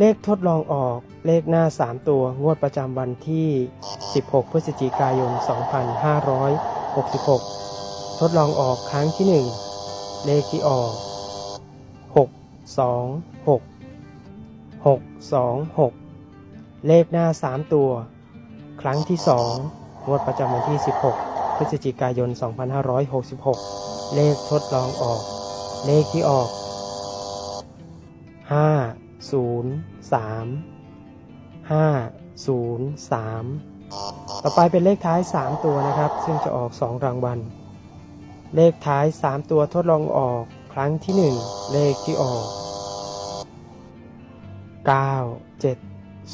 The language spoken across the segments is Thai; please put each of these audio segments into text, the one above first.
เลขทดลองออกเลขหน้า 3 ตัว งวดประจำวันที่ 16 พฤศจิกายน 2566 ทดลองออกครั้งที่ 1 เลขที่ออก 6 2 6 6 2 6 เลขหน้า 3 ตัว ครั้งที่ 2 งวดประจำวันที่ 16 พฤศจิกายน 2566 เลขทดลองออก เลขที่ออกห้าศูนย์สามห้าศูนย์สามต่อไปเป็นเลขท้าย 3 ตัวนะครับ ซึ่งจะออก 2 รางวัล เลขท้าย 3 ตัวทดลองออกครั้งที่ 1 เลขที่ออก 9 7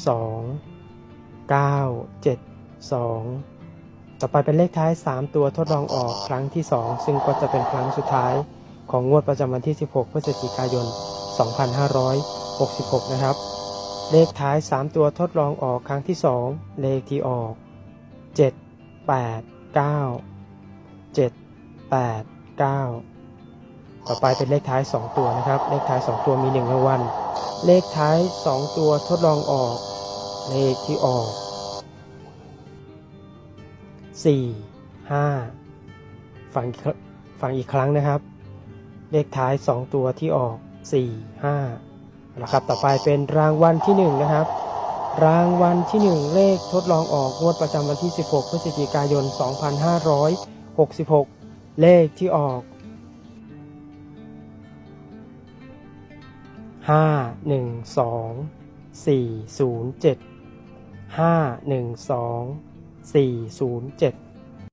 2 9 7 2 ต่อไปเป็นเลขท้าย 3 ตัวทดลองออกครั้งที่ 2 ซึ่งก็จะเป็นครั้งสุดท้ายของงวดประจำวันที่ 16 พฤศจิกายน 66 นะครับ เลขท้าย 3 ตัวทดลองออกครั้งที่ 2 เลขที่ออก 7 8 9 7 8 9 ต่อไปเป็นเลขท้าย 2 ตัวนะครับ เลขท้าย 2 ตัวมี1รางวัล เลขท้าย 2 ตัวทดลองออก เลขที่ออก 4 5 ฟังฟังอีกครั้งนะครับ เลขท้าย 2 ตัวที่ออก 4 5 นะครับ ต่อไปเป็นรางวัลที่ 1 นะครับ รางวัลที่ 1 เลขทดลองออกงวดประจำวันที่ 16 พฤศจิกายน 2566 เลขที่ออก 5 1 2 4 0 7 5 1 2 4 0 7